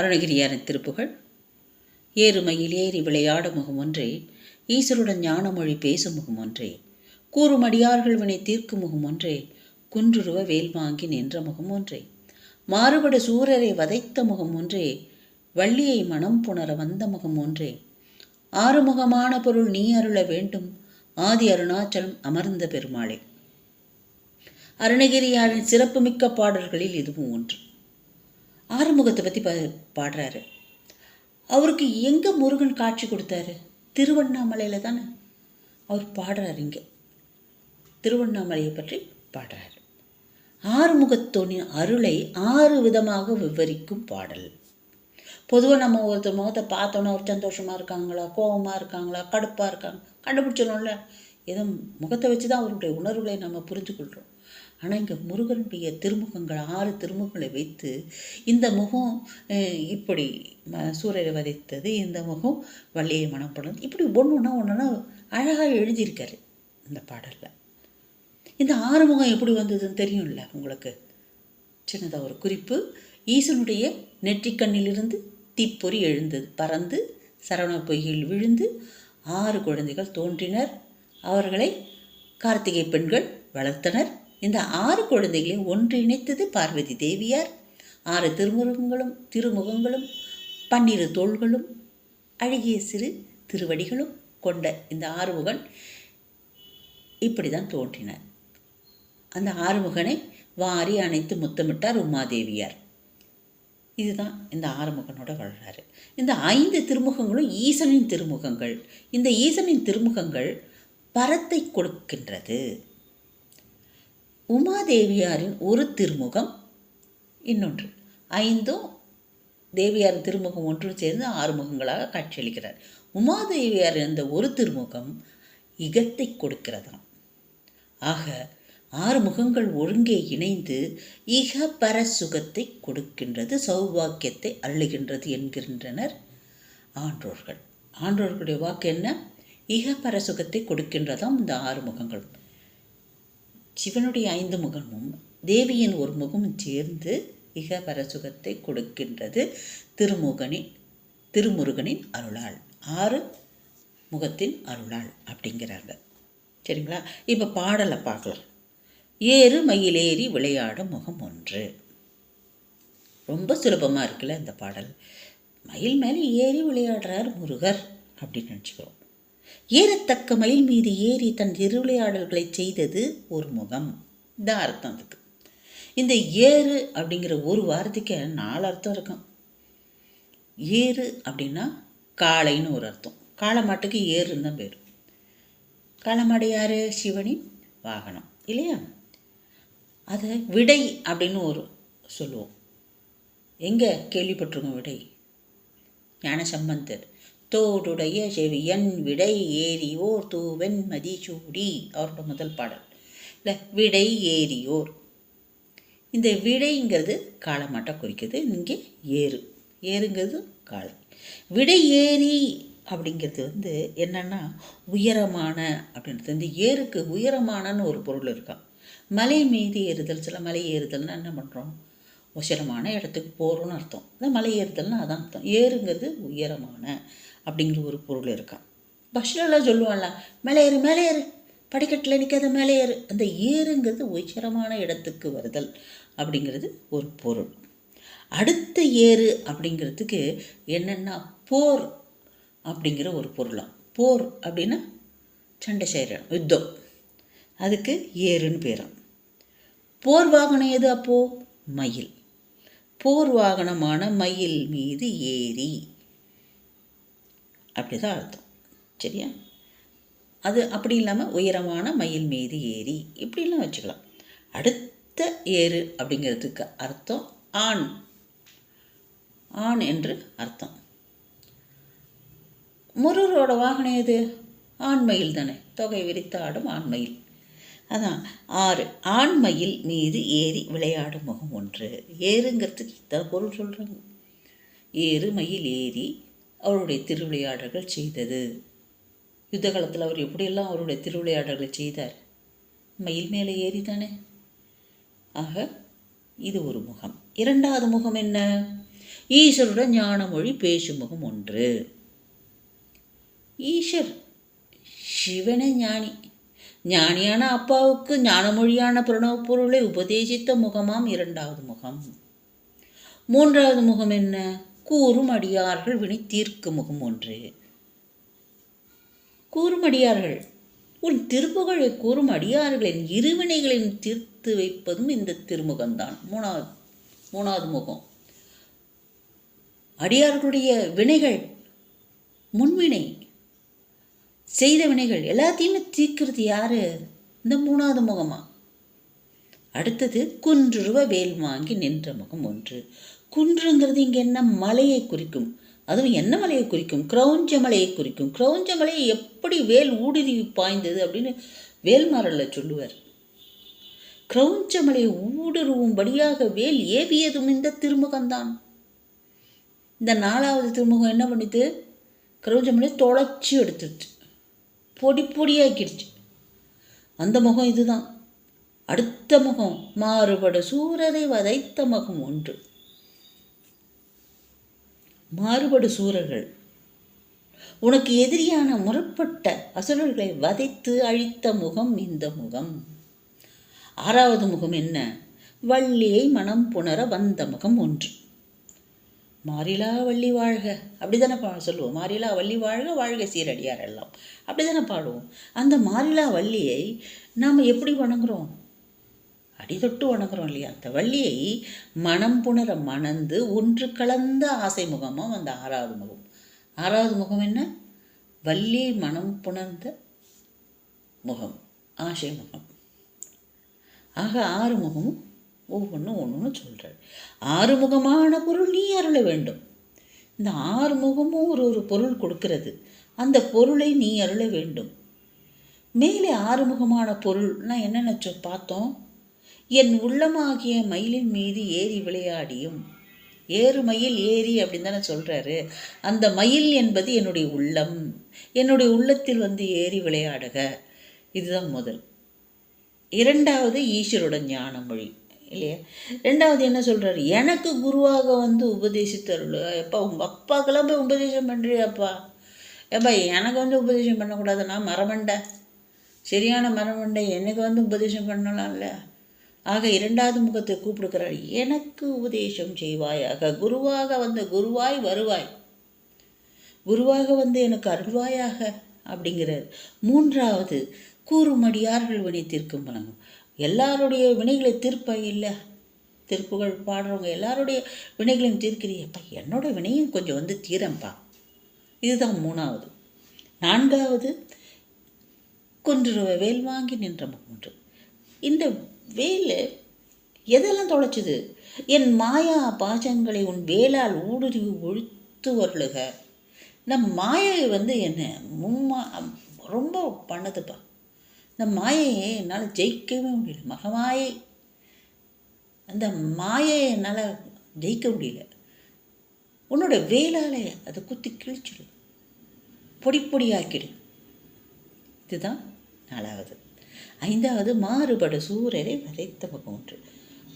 அருணகிரியாரின் திருப்புகள் ஏறுமையில் ஏறி விளையாட முகம் ஒன்றே ஈஸ்வருடன் ஞானமொழி பேசும் முகம் ஒன்றே கூறும் அடியார்கள் வினை தீர்க்கும் முகம் ஒன்றே குன்றுருவ வேல் வாங்கி நின்ற முகம் ஒன்றே மாறுபட சூரரை வதைத்த முகம் ஒன்றே வள்ளியை மனம் புணர வந்த முகம் ஒன்றே ஆறுமுகமான பொருள் நீ அருள வேண்டும் ஆதி அருணாச்சலம் அமர்ந்த பெருமாளே. அருணகிரியாரின் சிறப்புமிக்க பாடல்களில் இதுவும் ஒன்று. ஆறுமுகத்தை பற்றி பா பாடுறாரு. அவருக்கு எங்கே முருகன் காட்சி கொடுத்தாரு? திருவண்ணாமலையில் தானே? அவர் பாடுறாரு இங்கே. திருவண்ணாமலையை பற்றி பாடுறாரு. ஆறுமுகத்தோனின் அருளை ஆறு விதமாக விவரிக்கும் பாடல். பொதுவாக நம்ம ஒருத்தர் முகத்தை பார்த்தோன்னா ஒரு சந்தோஷமாக இருக்காங்களா கோபமாக இருக்காங்களா கடுப்பாக இருக்காங்க கண்டுபிடிச்சிடணும்ல. ஏதோ முகத்தை வச்சு தான் அவருடைய உணர்வுகளை நம்ம புரிஞ்சுக்கொள்கிறோம் ஆனால் இங்கே முருகனுடைய திருமுகங்கள் ஆறு திருமுகங்களை வைத்து இந்த முகம் இப்படி ம- சூரியரை வதைத்தது. இந்த முகம் வள்ளியை மனப்படும் இப்படி ஒன்று ஒன்றா ஒன்றுனா அழகாக எழுதியிருக்காரு இந்த பாடலில். இந்த ஆறுமுகம் எப்படி வந்ததுன்னு தெரியும்ல உங்களுக்கு? சின்னதாக ஒரு குறிப்பு. ஈசனுடைய நெற்றிக்கண்ணிலிருந்து தீப்பொறி எழுந்தது பறந்து சரவண பொய்யில் விழுந்து ஆறு குழந்தைகள் தோன்றினர். அவர்களை கார்த்திகை பெண்கள் வளர்த்தனர். இந்த ஆறு குழந்தைகளையும் ஒன்றிணைத்தது பார்வதி தேவியார். ஆறு திருமுகங்களும் திருமுகங்களும் பன்னிரு தோள்களும் அழகிய சிறு திருவடிகளும் கொண்ட இந்த ஆறுமுகன் இப்படி தான் தோன்றினார். அந்த ஆறுமுகனை வாரி அணைத்து முத்தமிட்டார் உமாதேவியார். இதுதான் இந்த ஆறுமுகனோட வளர்றாரு இந்த ஐந்து திருமுகங்களும் ஈசனின் திருமுகங்கள். இந்த ஈசனின் திருமுகங்கள் பரத்தை கொடுக்கின்றது. உமாதேவியாரின் ஒரு திருமுகம் இன்னொன்று. ஐந்தும் தேவியாரின் திருமுகம் ஒன்றும் சேர்ந்து ஆறு முகங்களாக காட்சியளிக்கிறார். உமாதேவியாரின் அந்த ஒரு திருமுகம் இகத்தை கொடுக்கிறதாம். ஆக ஆறு முகங்கள் ஒருங்கே இணைந்து இக பர சுகத்தை கொடுக்கின்றது சௌபாக்கியத்தை அள்ளுகின்றது என்கின்றனர் ஆன்றோர்கள். ஆன்றோர்களுடைய வாக்கு என்ன? இக பர சுகத்தை கொடுக்கின்றதாம் இந்த ஆறு முகங்களும் சிவனுடைய ஐந்து முகமும் தேவியின் ஒரு முகமும் சேர்ந்து இக பரசுகத்தை கொடுக்கின்றது திருமுகனின் திருமுருகனின் அருளால். ஆறு முகத்தின் அருளால் அப்படிங்கிறாங்க. சரிங்களா? இப்போ பாடலை பார்க்கலாம். ஏறு மயிலேறி விளையாடும் முகம் ஒன்று. ரொம்ப சுலபமாக இருக்குல்ல இந்த பாடல். மயில் மேலே ஏறி விளையாடுறார் முருகர் அப்படின்னு நினச்சிக்கிறோம். ஏறத்தக்க மயில் மீது ஏறி தன் திருவிளையாடல்களை செய்தது ஒரு முகம். இதான் அர்த்தம் அதுக்கு. இந்த ஏறு அப்படிங்கிற ஒரு வார்த்தைக்கு நாலு அர்த்தம் இருக்கும். ஏறு அப்படின்னா காளைன்னு ஒரு அர்த்தம். காளை மாட்டுக்கு ஏறுன்னு தான் பேர். காளமாடு யார்? சிவனின் வாகனம். இல்லையா? அதை விடை அப்படின்னு ஒரு சொல்லுவோம். எங்கே கேள்விப்பட்டிருக்கோம் விடை? ஞானசம்பந்தர். தோடுடைய செவியன் விடை ஏறியோர் தூவன் மதிசூடி. அவரோட முதல் பாடல். இல்லை விடை ஏறியோர். இந்த விடைங்கிறது காளமாட்டை குறிக்குது. இங்கே ஏறு. ஏறுங்கிறது காளை விடை ஏறி அப்படிங்கிறது வந்து என்னன்னா உயரமான அப்படின்றது. இந்த ஏருக்கு உயரமானன்னு ஒரு பொருள் இருக்கான் மலை மீது ஏறுதல். சில மலை ஏறுதல்னா என்ன பண்ணுறோம் உசரமான இடத்துக்கு போகிறோன்னு அர்த்தம். இந்த மலை ஏறுதல்னா அதான் அர்த்தம். ஏறுங்கிறது உயரமான. அப்படிங்கிற ஒரு பொருள் இருக்கான் பஸ்லலாம் சொல்லுவான்ல மேலே ஏறு மேலே ஏறு படிக்கட்டில் நிற்காத மேலே ஏறு. அந்த ஏறுங்கிறது உயரமான இடத்துக்கு வருதல் அப்படிங்கிறது ஒரு பொருள். அடுத்த ஏறு அப்படிங்கிறதுக்கு என்னென்னா போர் அப்படிங்கிற ஒரு பொருளாம் போர் அப்படின்னா சண்டை செய்கிறோம் யுத்தம். அதுக்கு ஏறுன்னு பேரும். போர் வாகனம் எது அப்போது மயில். போர் வாகனமான மயில் மீது அப்படி தான் அர்த்தம். சரியா? அது அப்படி இல்லாமல் உயரமான மயில் மீது ஏறி இப்படிலாம் வச்சுக்கலாம். அடுத்த ஏறு அப்படிங்கிறதுக்கு அர்த்தம் ஆண். ஆண் என்று அர்த்தம். முருகரோட வாகனம் எது? ஆண்மயில் தானே. தொகை விரித்து ஆடும் ஆண்மயில் அதான் ஆறு ஆண்மயில் மீது ஏறி விளையாடும் முகம் ஒன்று. ஏறுங்கிறதுக்கு இத்தனை பொருள் சொல்கிறாங்க ஏறு மயில் ஏறி அவருடைய திருவிளையாடல்கள் செய்தது. யுத்த காலத்தில் அவர் எப்படியெல்லாம் அவருடைய திருவிளையாடல்களை செய்தார்? மயில் மேலே ஏறி தானே ஆக இது ஒரு முகம். இரண்டாவது முகம் என்ன? ஈஸ்வருடன் ஞானமொழி பேசும் முகம் ஒன்று. ஈஸ்வர் சிவனே ஞானி. ஞானியான அப்பாவுக்கு ஞானமொழியான பிரணவ பொருளை உபதேசித்த முகமாம் இரண்டாவது முகம். மூன்றாவது முகம் என்ன? கூறும் அடியார்கள் வினை தீர்க்கும் முகம் ஒன்று. கூறும் அடியார்கள் உன் திருப்புகழை கூறும் அடியார்களின் இருவினைகளின் தீர்த்து வைப்பதும் இந்த திருமுகம்தான். மூணாவது மூணாவது முகம். அடியார்களுடைய வினைகள் முன்வினை செய்த வினைகள் எல்லாத்தையுமே தீர்க்கிறது யாரு? இந்த மூணாவது முகமா? அடுத்தது குன்றுருவ வேல் வாங்கி நின்ற முகம் ஒன்று. குன்றுங்கிறது இங்கே என்ன? மலையை குறிக்கும். அதுவும் என்ன மலையை குறிக்கும்? கிரௌஞ்ச மலையை குறிக்கும். கிரௌஞ்ச மலையை எப்படி வேல் ஊடுருவி பாய்ந்தது அப்படின்னு வேல்மாரல்ல சொல்லுவார். கிரௌஞ்ச மலையை ஊடுருவும்படியாக வேல் ஏவியதும் இந்த திருமுகம்தான். இந்த நாலாவது திருமுகம் என்ன பண்ணிது? கிரௌஞ்ச மலையை தொலைச்சி எடுத்துடுச்சு பொடி பொடியாக்கிடுச்சு. அந்த முகம் இதுதான். அடுத்த முகம் மாறுபட சூரரை வதைத்த முகம் ஒன்று. மாறுபடு சூரர்கள். உனக்கு எதிரியான முரப்பட்ட அசுரர்களை வதைத்து அழித்த முகம் இந்த முகம். ஆறாவது முகம் என்ன? வள்ளியை மனம் புணர வந்த முகம் ஒன்று. மாறிலா வள்ளி வாழ்க. அப்படிதானே பா சொல்லுவோம். மாறிலா வள்ளி வாழ்க வாழ்க சீரடியார் எல்லாம். அப்படிதானே பாடுவோம் அந்த மாறிலா வள்ளியை நாம் எப்படி வணங்குறோம்? அடிதொட்டு வணங்குறோம் இல்லையா? அந்த வள்ளியை மனம் புணர மணந்து ஒன்று கலந்த ஆசை முகமும் அந்த ஆறாவது முகம். ஆறாவது முகம் என்ன? வள்ளியை மனம் புணர்ந்த முகம் ஆசை முகம். ஆக ஆறு முகமும் ஒவ்வொன்றும் ஒன்று ஒன்று சொல்கிறார் ஆறுமுகமான பொருள் நீ அருள வேண்டும். இந்த ஆறு முகமும் ஒரு ஒரு பொருள் கொடுக்கிறது. அந்த பொருளை நீ அருள வேண்டும். மேலே ஆறுமுகமான பொருள்னால் என்னென்ன பார்த்தோம். என் உள்ளமாகிய மயிலின் மீது ஏறி விளையாடியும். ஏறு மயில் ஏறி அப்படின்னு தானே சொல்கிறாரு அந்த மயில் என்பது என்னுடைய உள்ளம். என்னுடைய உள்ளத்தில் வந்து ஏறி விளையாடுக. இதுதான் முதல். இரண்டாவது ஈஸ்வரோட ஞான மொழி இல்லையா? ரெண்டாவது என்ன சொல்கிறாரு எனக்கு குருவாக வந்து உபதேசித்தருள். எப்பா உங்கள் அப்பாக்கெல்லாம் போய் உபதேசம் பண்ணுறியாப்பா ஏப்பா எனக்கு வந்து உபதேசம் பண்ணக்கூடாது நான் மரமண்டை. சரியான மரமண்டை எனக்கு வந்து உபதேசம் பண்ணலாம்ல? ஆக இரண்டாவது முகத்தை கூப்பிடுக்கிறார் எனக்கு உபதேசம் செய்வாயாக. குருவாக வந்த குருவாய் வருவாய். குருவாக வந்து எனக்கு அருள்வாயாக அப்படிங்கிறார். மூன்றாவது கூறுமடியார்கள் வினை தீர்க்கும் வழங்கும். எல்லாருடைய வினைகளை தீர்ப்ப இல்லை? திருப்புகள் பாடுறவங்க எல்லாருடைய வினைகளையும் தீர்க்கிறியப்பா என்னோட வினையும் கொஞ்சம் வந்து தீரம்பா. இதுதான் மூணாவது. நான்காவது கொன்றுருவ வேல் வாங்கி நின்ற மூன்று இந்த வேலு எதெல்லாம் தொலைச்சுது? என் மாயா பாசங்களை உன் வேலால் ஊடுருவி ஒழித்து வருளுக. இந்த மாயை வந்து என்ன மும்மா ரொம்ப பண்ணதுப்பா. இந்த மாயையை என்னால் ஜெயிக்கவே முடியல. மகமாயை. அந்த மாயை என்னால் ஜெயிக்க முடியல. உன்னோட வேலாலே அதை குத்தி கிழிச்சிடு பொடி பொடியாக்கிடு இதுதான் நாலாவது. ஐந்தாவது மாறுபடு சூரரை வதைத்த பக்கம் ஒன்று.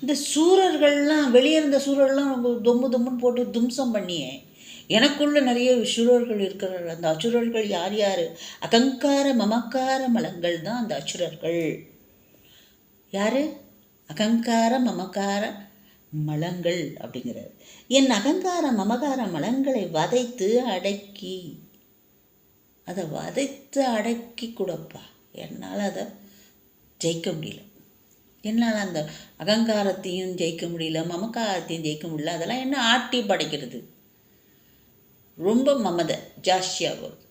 இந்த சூரர்கள்லாம் வெளியே இருந்த சூரர்கள்லாம் ரொம்ப தொம்மு தொம்முன்னு போட்டு தும்சம் பண்ணியே. எனக்குள்ள நிறைய சுரர்கள் இருக்கிறார்கள். அந்த அச்சுரர்கள் யார் யார்? அகங்கார மமக்கார மலங்கள் தான் அந்த அச்சுரர்கள் யார்? அகங்கார மமக்கார மலங்கள் அப்படிங்கிறார். என் அகங்கார மமகார மலங்களை வதைத்து அடக்கி. அதை வதைத்து அடக்கி கொடுப்பா. என்னால் அதை ஜெயிக்க முடியல. என்னால் அந்த அகங்காரத்தையும் ஜெயிக்க முடியல மமக்காரத்தையும் ஜெயிக்க முடியல அதெல்லாம் என்ன ஆட்டி படைக்கிறது? ரொம்ப மமதை ஜாஸ்தியாக வருது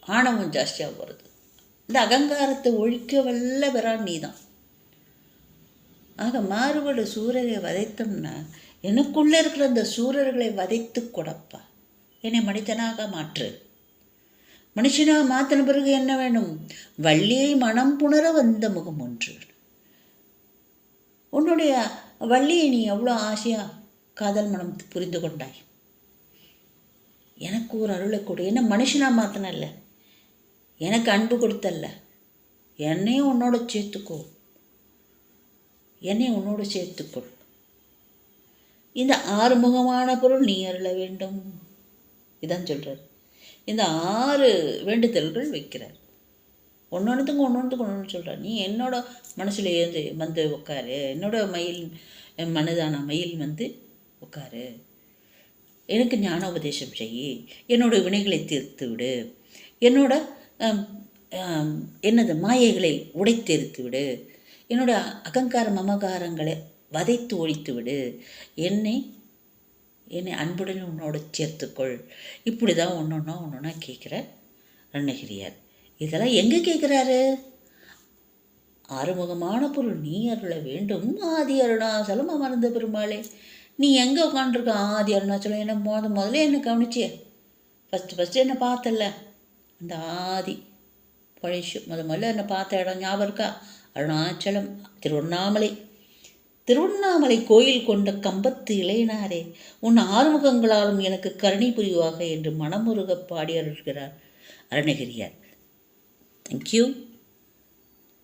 ஆணவம் ஜாஸ்தியாக வருது இந்த அகங்காரத்தை ஒழிக்க வல்ல பெறான் நீ தான் ஆக மாறுபடு சூரரை வதைத்தோம்னா எனக்குள்ளே இருக்கிற அந்த சூரர்களை வதைத்து கொடுப்பா. என்னை மனிதனாக மாற்று. மனுஷனாக மாற்றின பிறகு என்ன வேணும்? வள்ளியை மனம் புணர வந்த முகம் ஒன்று. உன்னுடைய வள்ளியை நீ எவ்வளோ ஆசையாக காதல் மனம் புரிந்து கொண்டாய்? எனக்கு ஒரு அருளை கொடு. என்ன மனுஷனாக மாற்றினல்ல எனக்கு அன்பு கொடுத்தல்ல? என்னையும் உன்னோட சேர்த்துக்கோ. என்னையும் உன்னோட சேர்த்துக்கொள். இந்த ஆறுமுகமான பொருள் நீ அருள வேண்டும். இதான் சொல்கிறார் இந்த ஆறு வேண்டுதல்கள் வைக்கிறார். ஒன்று ஒன்று ஒன்றுத்துக்கு ஒன்று சொல்கிறார் நீ என்னோட மனசில் ஏந்து வந்து உட்காரு என்னோட மயில் மனதான மயில் வந்து உட்காரு எனக்கு ஞான உபதேசம் செய். என்னோட வினைகளை தீர்த்து விடு. என்னோட என்னது மாயைகளை உடைத்தெடுத்து விடு. என்னோட அகங்கார மமகாரங்களை வதைத்து ஒழித்து விடு. என்னை என்னை அன்புடன் உன்னோடு சேர்த்துக்கொள். இப்படி தான் ஒன்று ஒன்றா ஒன்று ஒன்றா கேட்குற அருணகிரியார். இதெல்லாம் எங்கே கேட்குறாரு ஆறுமுகமான பொருள் நீ அருள வேண்டும். ஆதி அருணாச்சலம் அமர்ந்த பெருமாளே. நீ எங்கே உட்காந்துருக்க ஆதி அருணாச்சலம் என்ன முத முதல்ல என்ன கவனிச்சிய ஃபஸ்ட்டு ஃபஸ்ட்டு என்ன பார்த்தல்ல? அந்த ஆதி. பழசு முத முதல்ல என்ன பார்த்த இடம் ஞாபகம் இருக்கா? அருணாச்சலம் திருவண்ணாமலை. திருவண்ணாமலை கோயில் கொண்ட கம்பத்து இளையனாரே உன் ஆறுமுகங்களாலும் எனக்கு கருணை புரிவாக என்று மனமுருக பாடி அருள்கிறார் அருணகிரியார் தேங்க்யூ